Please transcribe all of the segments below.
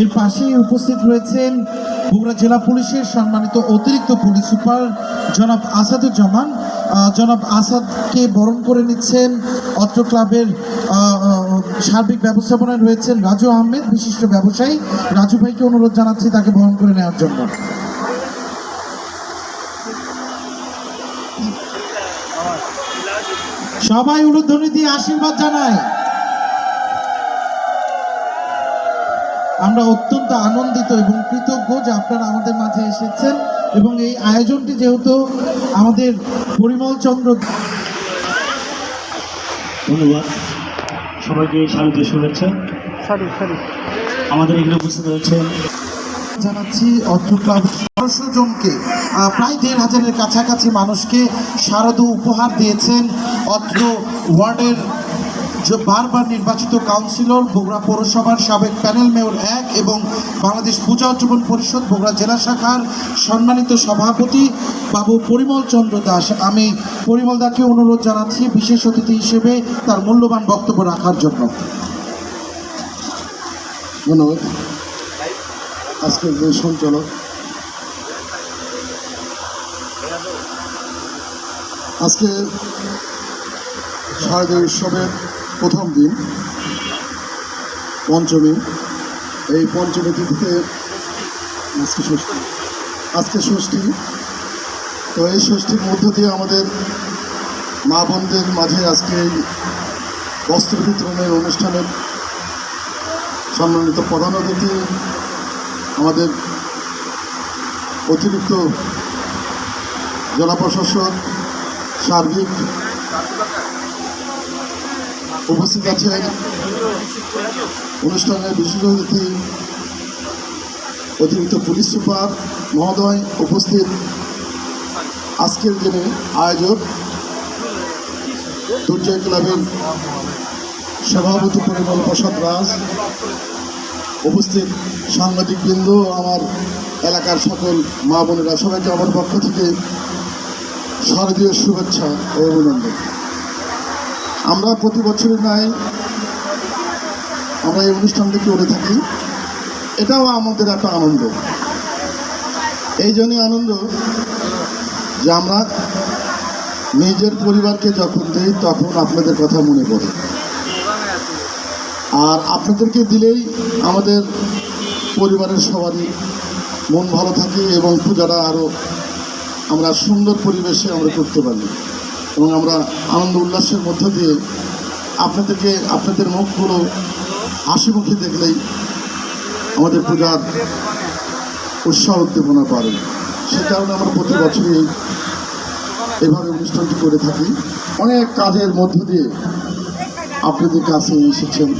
এর পাশেই উপস্থিত রয়েছেন বগুড়া জেলা পুলিশের সম্মানিত অতিরিক্ত পুলিশ সুপার জনাব আসাদুজ্জামান। জনাব আসাদকে বরণ করে নিচ্ছেন অত্র ক্লাবের সার্বিক ব্যবস্থাপনায় রয়েছেন রাজু আহমেদ, বিশিষ্ট ব্যবসায়ী। রাজু ভাইকে অনুরোধ জানাচ্ছি তাকে বরণ করে নেওয়ার জন্য। সবাই উলুধ্বনি দিয়ে আশীর্বাদ জানায়। আমরা অত্যন্ত আনন্দিত এবং কৃতজ্ঞ যে আপনারা আমাদের মাঝে এসেছেন এবং এই আয়োজনটি যেহেতু আমাদের পরিমল চন্দ্র ধন্যবাদ। সবাইকে স্বাগত শুভেচ্ছা। আমাদের এখানে উপস্থিত রয়েছেন জানাচ্ছি অত্র ক্লাব জনকে প্রায় দেড় হাজারের কাছাকাছি মানুষকে শারদ উপহার দিয়েছেন অত্র ওয়ার্ডের যে বারবার নির্বাচিত কাউন্সিলর বগুড়া পৌরসভার সাবেক প্যানেল মেয়র এক এবং বাংলাদেশ পূজা উদযাপন পরিষদ বগুড়া জেলা শাখার সম্মানিত সভাপতি বাবু পরিমল চন্দ্র দাস। আমি পরিমল দাকে অনুরোধ জানাচ্ছি বিশেষ অতিথি হিসেবে তার মূল্যবান বক্তব্য রাখার জন্য। ধন্যবাদ। আজকের সঞ্চালক। আজকে শারদীয় উৎসবের প্রথম দিন, পঞ্চমী। এই পঞ্চমী তিথিতে আজকে ষষ্ঠী। আজকে ষষ্ঠী। তো এই ষষ্ঠীর মধ্য দিয়ে আমাদের মা বোনদের মাঝে আজকে এই বস্ত্র বিতরণের অনুষ্ঠানের সম্মানিত প্রধান অতিথি আমাদের অতিরিক্ত জেলা প্রশাসক, সার্বিক উপস্থিত আছেন অনুষ্ঠানের বিশেষ অতিথি, অতিরিক্ত পুলিশ সুপার মহোদয় উপস্থিত। আজকের দিনে আয়োজক দুর্জয় ক্লাবের সভাপতি পরিমল প্রসাদ রাজ, উপস্থিত সাংবাদিকবৃন্দ আমার এলাকার সকল মা বোনেরা সবাইকে আমার পক্ষ থেকে শারদীয় শুভেচ্ছা ও অভিনন্দন। আমরা প্রতি বছরের নাই আমরা এই অনুষ্ঠান অনুষ্ঠানটি করে থাকি। এটাও আমাদের একটা আনন্দ। এই জন্যই আনন্দ যে আমরা নিজের পরিবারকে যখন দিই, তখন আপনাদের কথা মনে পড়ে। আর আপনাদেরকে দিলেই আমাদের পরিবারের সবারই মন ভালো থাকে এবং পূজাটা আরও আমরা সুন্দর পরিবেশে আমরা করতে পারি। এবং আমরা আনন্দ উল্লাসের মধ্য দিয়ে আপনাদেরকে, আপনাদের মুখগুলো হাসি মুখে দেখলেই আমাদের পূজার উৎসাহ উদ্দীপনা পারে সে কারণে আমরা প্রতি বছরই এভাবে অনুষ্ঠানটি করে থাকি। অনেক কাজের মধ্য দিয়ে আপনাদের কাছে এসেছেন।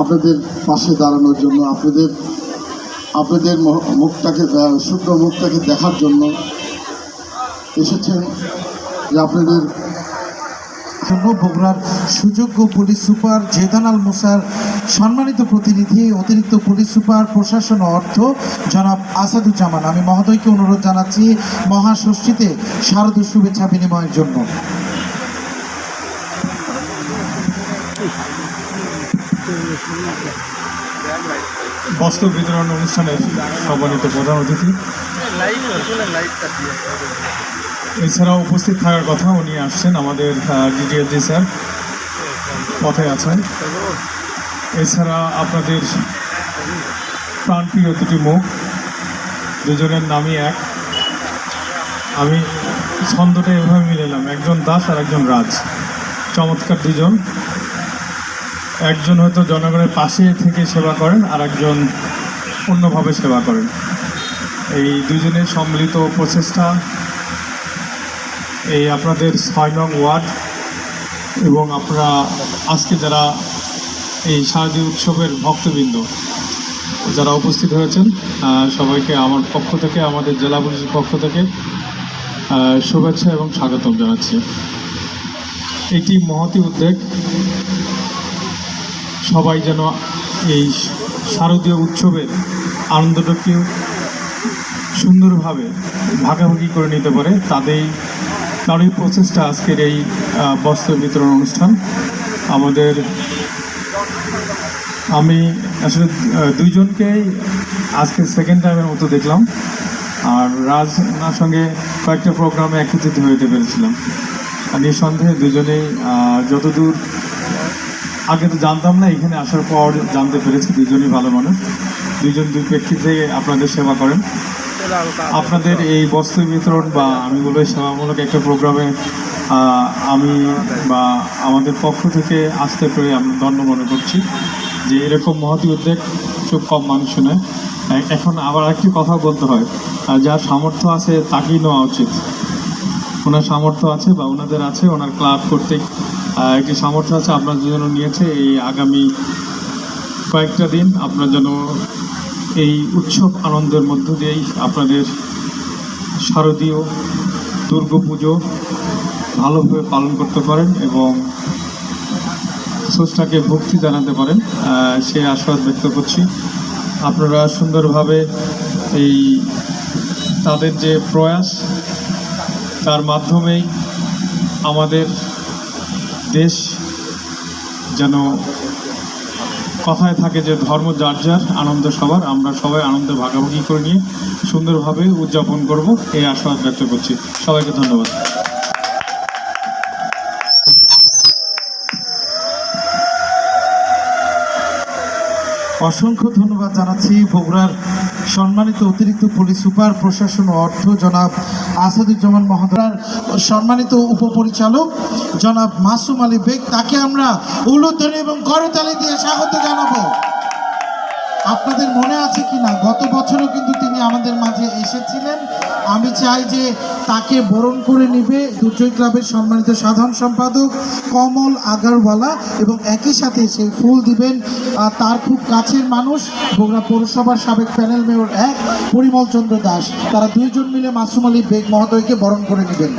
আপনাদের পাশে দাঁড়ানোর জন্য, আপনাদের আপনাদের মুখটাকে শুদ্ধ মুখটাকে দেখার জন্য এসেছেন। যে আপনাদের বগুড়ার সুযোগ্য পুলিশ সুপার জেদান আল মুসার সম্মানিত প্রতিনিধি, অতিরিক্ত পুলিশ সুপার, প্রশাসন অর্থ, জনাব আসাদুজ্জামান। আমি মহোদয়কে অনুরোধ জানাচ্ছি মহাষষ্ঠীতে শারদীয় শুভেচ্ছা বিনিময়ের জন্য। বস্ত্র বিতরণ অনুষ্ঠানের সম্মানিত প্রধান অতিথি। এছাড়াও উপস্থিত থাকার কথা উনি আসছেন আমাদের ডিডিএলজি স্যার, পথে আছেন। এছাড়া আপনাদের প্রাণপ্রিয় দুটি মুখ, দুজনের নামই এক। আমি ছন্দটা এভাবে মিলালাম একজন দাস আর একজন রাজ। চমৎকার দুজন। একজন হয়তো জনগণের পাশে থেকে সেবা করেন আর একজন অন্যভাবে সেবা করেন। এই দুজনের সম্মিলিত প্রচেষ্টা এই আপনাদের ছয় নং ওয়ার্ড এবং আপনারা আজকে যারা এই শারদীয় উৎসবের ভক্তবৃন্দ যারা উপস্থিত হয়েছেন সবাইকে আমার পক্ষ থেকে, আমাদের জেলা পুলিশের পক্ষ থেকে শুভেচ্ছা এবং স্বাগতম জানাচ্ছি। এটি মহতি উদ্যোগ, সবাই যেন এই শারদীয় উৎসবের আনন্দটাকে সুন্দরভাবে ভাগাভাগি করে নিতে পারে তাদের তারই প্রচেষ্টা আজকের এই বস্ত্র বিতরণ অনুষ্ঠান। আমাদের, আমি আসলে দুইজনকেই আজকে সেকেন্ড টাইমের মতো দেখলাম। আর রাজ ওনার সঙ্গে কয়েকটা প্রোগ্রামে একত্রিত হইতে পেরেছিলাম। নিঃসন্দেহে দুজনেই যতদূর আগে তো জানতাম না, এখানে আসার পর জানতে পেরেছি দুজনই ভালো মানুষ। দুজন দুই প্রেক্ষিতে আপনাদের সেবা করেন। আপনাদের এই বস্ত্র বিতরণ বা আমি বলব সেবামূলক একটা প্রোগ্রামে আমি বা আমাদের পক্ষ থেকে আসতে পেরে আমি ধন্য মনে করছি যে এরকম মহতি উদ্যোগ খুব কম মানুষ নেয় এখন আবার একটি কথা বলতে হয় যার সামর্থ্য আছে তাকেই নেওয়া উচিত। ওনার সামর্থ্য আছে বা ওনাদের আছে, ওনার ক্লাব কর্তৃক একটি সামর্থ্য আছে আপনার জন্য নিয়েছে এই আগামী কয়েকটা দিন আপনার যেন এই উৎসব আনন্দের মধ্য দিয়েই আপনাদের শারদীয় দুর্গাপুজো ভালোভাবে পালন করতে পারেন এবং স্রষ্টাকে ভক্তি জানাতে পারেন। সে আশাবাদ ব্যক্ত করছি। আপনারা সুন্দরভাবে এই তাদের যে প্রয়াস, তার মাধ্যমেই আমাদের দেশ যেন কথায় থাকে যে ধর্ম যার যার, আনন্দ সবার। আমরা সবাই আনন্দ ভাগাভাগি করে নিয়ে সুন্দরভাবে উদযাপন করব। এই আশাবাদ ব্যক্ত করছি। সবাইকে ধন্যবাদ। অসংখ্য ধন্যবাদ জানাচ্ছি বগুড়ার সম্মানিত অতিরিক্ত পুলিশ সুপার, প্রশাসন ও অর্থ জনাব আসাদুজ্জামান মহাদার সম্মানিত উপপরিচালক জনাব মাসুম আলী বেগ, তাকে আমরা উলুধ্বনি এবং করতালি দিয়ে স্বাগত জানাব। আপনাদের মনে আছে কিনা? গত বছরও কিন্তু তিনি আমাদের মাঝে এসেছিলেন। আমি চাই যে তাকে বরণ করে নিবে দুর্জয় ক্লাবের সম্মানিত সাধারণ সম্পাদক কমল আগারওয়ালা এবং একই সাথে সেই ফুল দিবেন তার খুব কাছের মানুষ, বগুড়া পৌরসভার সাবেক প্যানেল মেয়র এক পরিমল চন্দ্র দাস। তারা দুইজন মিলে মাসুম আলী বেগ মহোদয়কে বরণ করে নেবেন।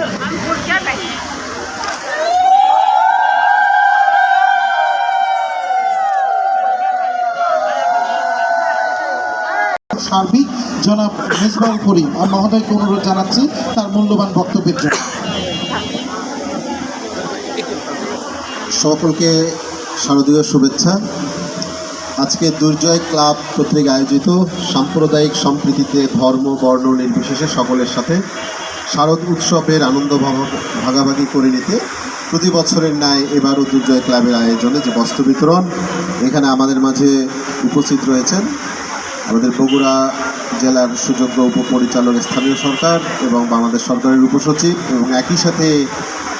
সার্বিক জনাব মেজবাউল করিম, আর মহোদয়কে অনুরোধ জানাচ্ছি তার মূল্যবান বক্তব্যের জন্য। সকলকে শারদীয় শুভেচ্ছা। আজকে দুর্জয় ক্লাব কর্তৃক আয়োজিত সাম্প্রদায়িক সম্প্রীতিতে ধর্ম, বর্ণ, নির্বিশেষে সকলের সাথে শারদ উৎসবের আনন্দ ভাগ- ভাগাভাগি করে নিতে প্রতি বছরের ন্যায় এবারও দুর্জয় ক্লাবের আয়োজনে যে বস্ত্র বিতরণ, এখানে আমাদের মাঝে উপস্থিত রয়েছেন আমাদের বগুড়া জেলার সুযোগ্য উপপরিচালক স্থানীয় সরকার এবং বাংলাদেশ সরকারের উপসচিব এবং একই সাথে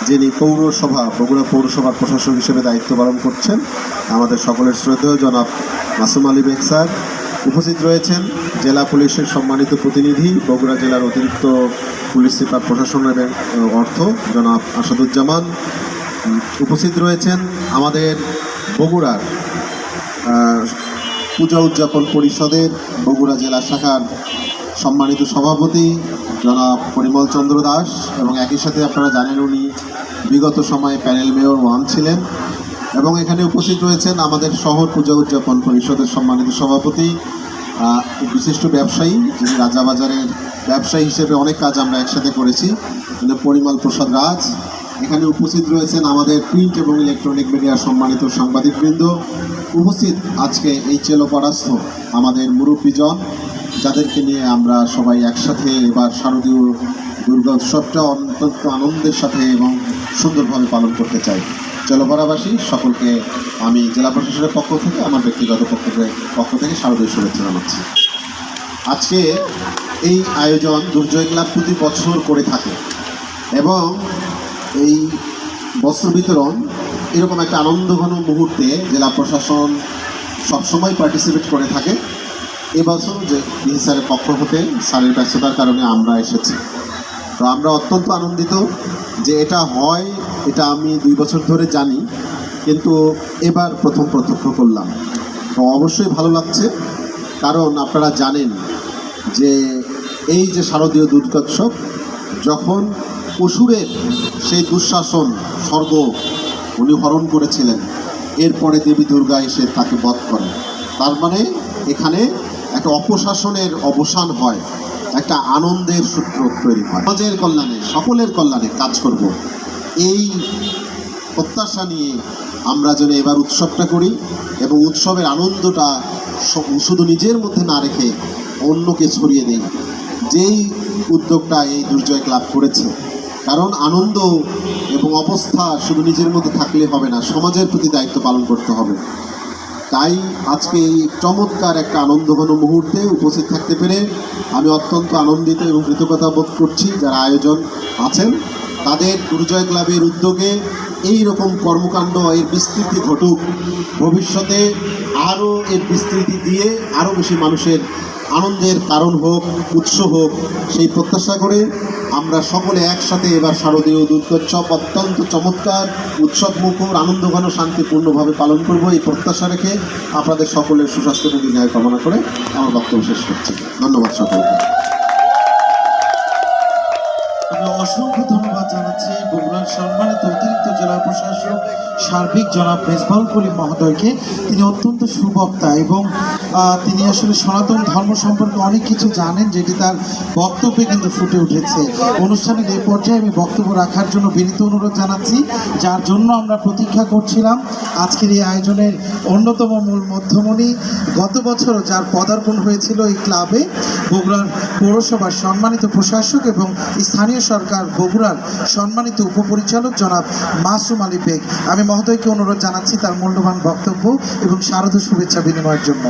যিনি পৌরসভা, বগুড়া পৌরসভার প্রশাসক হিসেবে দায়িত্ব পালন করছেন, আমাদের সকলের শ্রদ্ধেয় জনাব মাসুম আলী বেগ স্যার। উপস্থিত রয়েছেন জেলা পুলিশের সম্মানিত প্রতিনিধি, বগুড়া জেলার অতিরিক্ত পুলিশ সুপার প্রশাসনের অর্থ জনাব আসাদুজ্জামান। উপস্থিত রয়েছেন আমাদের বগুড়ার পূজা উদযাপন পরিষদের বগুড়া জেলা শাখার সম্মানিত সভাপতি জনাব পরিমল চন্দ্র দাস এবং একই সাথে আপনারা জানেন উনি বিগত সময়ে প্যানেল মেয়র ওয়ান ছিলেন এবং এখানে উপস্থিত রয়েছেন আমাদের শহর পূজা উদযাপন পরিষদের সম্মানিত সভাপতি বিশিষ্ট ব্যবসায়ী যিনি রাজাবাজারের ব্যবসায়ী হিসেবে অনেক কাজ আমরা একসাথে করেছি তিনি পরিমল প্রসাদ রাজ। এখানে উপস্থিত রয়েছেন আমাদের প্রিন্ট এবং ইলেকট্রনিক মিডিয়ার সম্মানিত সাংবাদিকবৃন্দ উপস্থিত আজকে এই চেলোপাড়াস্থ আমাদের মুরব্বীজন, যাদেরকে নিয়ে আমরা সবাই একসাথে এবার শারদীয় দুর্গা উৎসবটা অত্যন্ত আনন্দের সাথে এবং সুন্দরভাবে পালন করতে চাই। চেলোপাড়াবাসী, সকলকে আমি জেলা প্রশাসনের পক্ষ থেকে, আমার ব্যক্তিগত পক্ষ পক্ষ থেকে শারদীয় শুভেচ্ছা জানাচ্ছি। আজকে এই আয়োজন দুর্জয় ক্লাব প্রতি বছর করে থাকে এবং এই বস্ত্র বিতরণ এরকম একটা আনন্দঘন মুহূর্তে জেলা প্রশাসন সবসময় পার্টিসিপেট করে থাকে। এবছর যে ডিসি স্যারের পক্ষ হতে স্যারের ব্যস্ততার কারণে আমরা এসেছি। তো আমরা অত্যন্ত আনন্দিত যে এটা হয়, এটা আমি দুই বছর ধরে জানি, কিন্তু এবার প্রথম প্রত্যক্ষ করলাম। তো অবশ্যই ভালো লাগছে, কারণ আপনারা জানেন যে এই যে শারদীয় দুর্গোৎসব, যখন অসুরের সেই দুঃশাসন, স্বর্গ উনি হরণ করেছিলেন। এরপরে দেবী দুর্গা এসে তাকে বধ করেন। তার মানে এখানে একটা অপশাসনের অবসান হয়, একটা আনন্দের সূত্র তৈরি হয়। সমাজের কল্যাণে, সকলের কল্যাণে কাজ করব। এই প্রত্যাশা নিয়ে আমরা যেন এবার উৎসবটা করি এবং উৎসবের আনন্দটা শুধু নিজের মধ্যে না রেখে অন্যকে ছড়িয়ে দেই। যেই উদ্যোগটা এই দুর্জয় ক্লাব করেছে কারণ আনন্দ এবং অবস্থা শুধু নিজের মধ্যে থাকলে হবে না, সমাজের প্রতি দায়িত্ব পালন করতে হবে। তাই আজকে এই চমৎকার একটা আনন্দঘন মুহূর্তে উপস্থিত থাকতে পেরে আমি অত্যন্ত আনন্দিত এবং কৃতজ্ঞতা বোধ করছি যারা আয়োজন আছেন। তাদের দুর্জয় ক্লাবের উদ্যোগে এই রকম কর্মকাণ্ড, এর বিস্তৃতি ঘটুক। ভবিষ্যতে আরও এর বিস্তৃতি দিয়ে আরও বেশি মানুষের আনন্দের কারণ হোক, উৎস হোক, সেই প্রত্যাশা করে আমরা সকলে একসাথে এবার শারদীয় দুর্গোৎসব অত্যন্ত চমৎকার উৎসব মুখর আনন্দঘন, শান্তিপূর্ণভাবে পালন করব এই প্রত্যাশা রেখে আপনাদের সকলের সুস্বাস্থ্য দীর্ঘায়ু কামনা করে আমার বক্তব্য শেষ করছি। ধন্যবাদ সকলকে। অসংখ্য ধন্যবাদ জানাচ্ছি বগুড়ার সম্মানিত অতিরিক্ত জেলা প্রশাসক, সার্বিক জনাব মেজবাউল করিম মহোদয়কে। তিনি অত্যন্ত সুবক্তা এবং তিনি আসলে সনাতন ধর্ম সম্পর্কে অনেক কিছু জানেন, যেটি তার বক্তব্যে কিন্তু ফুটে উঠেছে। অনুষ্ঠানের এই পর্যায়ে আমি বক্তব্য রাখার জন্য বিনীত অনুরোধ জানাচ্ছি, যার জন্য আমরা প্রতীক্ষা করছিলাম আজকের এই আয়োজনের অন্যতম মূল মধ্যমণি। গত বছরও যার পদার্পণ হয়েছিল এই ক্লাবে, বগুড়ার পৌরসভার সম্মানিত প্রশাসক এবং স্থানীয় সরকার বগুড়ার সম্মানিত উপপরিচালক জনাব মাসুম আলী বেগ। আমি মহোদয়কে অনুরোধ জানাচ্ছি তার মূল্যবান বক্তব্য এবং শারদ শুভেচ্ছা বিনিময়ের জন্য।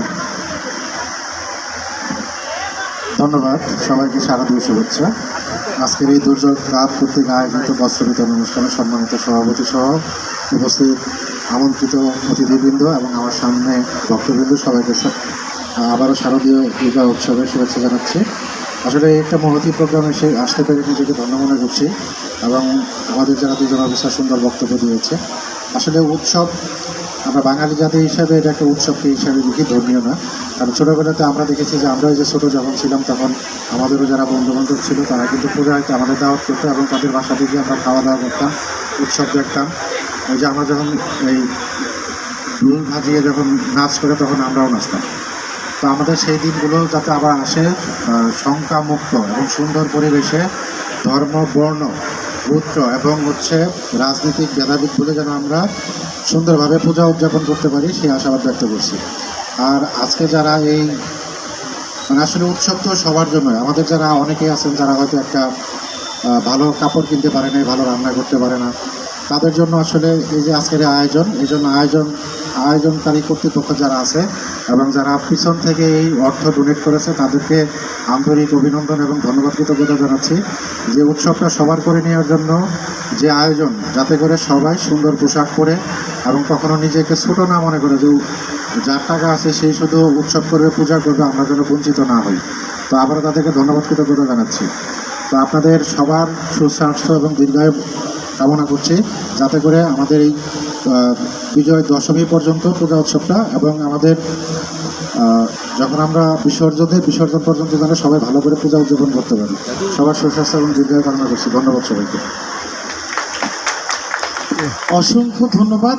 ধন্যবাদ। সবাইকে শারদীয় শুভেচ্ছা। আজকের এই দুর্যোগ ক্লাব কর্তৃক আয়োজিত বস্ত্র বিতরণ অনুষ্ঠানে সম্মানিত সভাপতি সহ উপস্থিত আমন্ত্রিত অতিথিবৃন্দ এবং আমার সামনে ভক্তবৃন্দ সবাইকে আবারও শারদীয় দুর্গা উৎসবের শুভেচ্ছা জানাচ্ছি। আসলে একটা মহতি প্রোগ্রামে এসে আসতে পেরে নিজেকে ধন্য মনে করছি এবং আমাদের যারা দুজন অফিসার সুন্দর বক্তব্য দিয়েছে। আসলে উৎসব আমরা বাঙালি জাতি হিসাবে এটা একটা উৎসবকে হিসাবে দেখি ধর্মীয় না। কারণ ছোটোবেলাতে আমরা দেখেছি যে আমরা যে ছোটো যখন ছিলাম, তখন আমাদেরও যারা বন্ধু বান্ধব ছিল, তারা কিন্তু পূজাতে আমাদের দাওয়াত করতো এবং তাদের বাসা থেকে আমরা খাওয়া দাওয়া করতাম, উৎসব দেখতাম। ওই যে আমরা যখন এই ঢুল ভাজিয়ে যখন নাচ করে, তখন আমরাও নাচতাম। তো আমাদের সেই দিনগুলো যাতে আবার আসে শঙ্কামুক্ত এবং সুন্দর পরিবেশে ধর্ম, বর্ণ গোত্র এবং হচ্ছে রাজনৈতিক ভেদাভেদ বলে যেন আমরা সুন্দরভাবে পূজা উদযাপন করতে পারি, সেই আশাবাদ ব্যক্ত করছি। আর আজকে যারা এই মানে আসলে উৎসব তো সবার জন্য, আমাদের যারা অনেকেই আছেন যারা হয়তো একটা ভালো কাপড় কিনতে পারে না ভালো রান্না করতে পারে না, তাদের জন্য আসলে এই যে আজকের আয়োজন, এই জন্য আয়োজন আয়োজনকারী কর্তৃপক্ষ যারা আছে এবং যারা পিছন থেকে এই অর্থ ডোনেট করেছে, তাদেরকে আন্তরিক অভিনন্দন এবং ধন্যবাদ কৃতজ্ঞতা জানাচ্ছি। যে উৎসবটা সবার করে নেওয়ার জন্য যে আয়োজন, যাতে করে সবাই সুন্দর পোশাক পরে এবং কখনো নিজেকে ছোট না মনে করে যে যার টাকা আছে সেই শুধু উৎসব করবে, পূজা করবে, আমরা যেন বঞ্চিত না হই। তো আবারও তাদেরকে ধন্যবাদ কৃতজ্ঞতা জানাচ্ছি। তো আপনাদের সবার সুস্বাস্থ্য এবং দীর্ঘায়ু কামনা করছি, যাতে করে আমাদের এই বিজয় দশমী পর্যন্ত পূজা উৎসবটা এবং আমাদের যখন আমরা বিসর্জনে বিসর্জন পর্যন্ত যেন সবাই ভালো করে পূজা উদযাপন করতে পারি। সবার সুস্বাস্থ্য এবং দীর্ঘায় কামনা করছি। ধন্যবাদ সবাইকে। অসংখ্য ধন্যবাদ।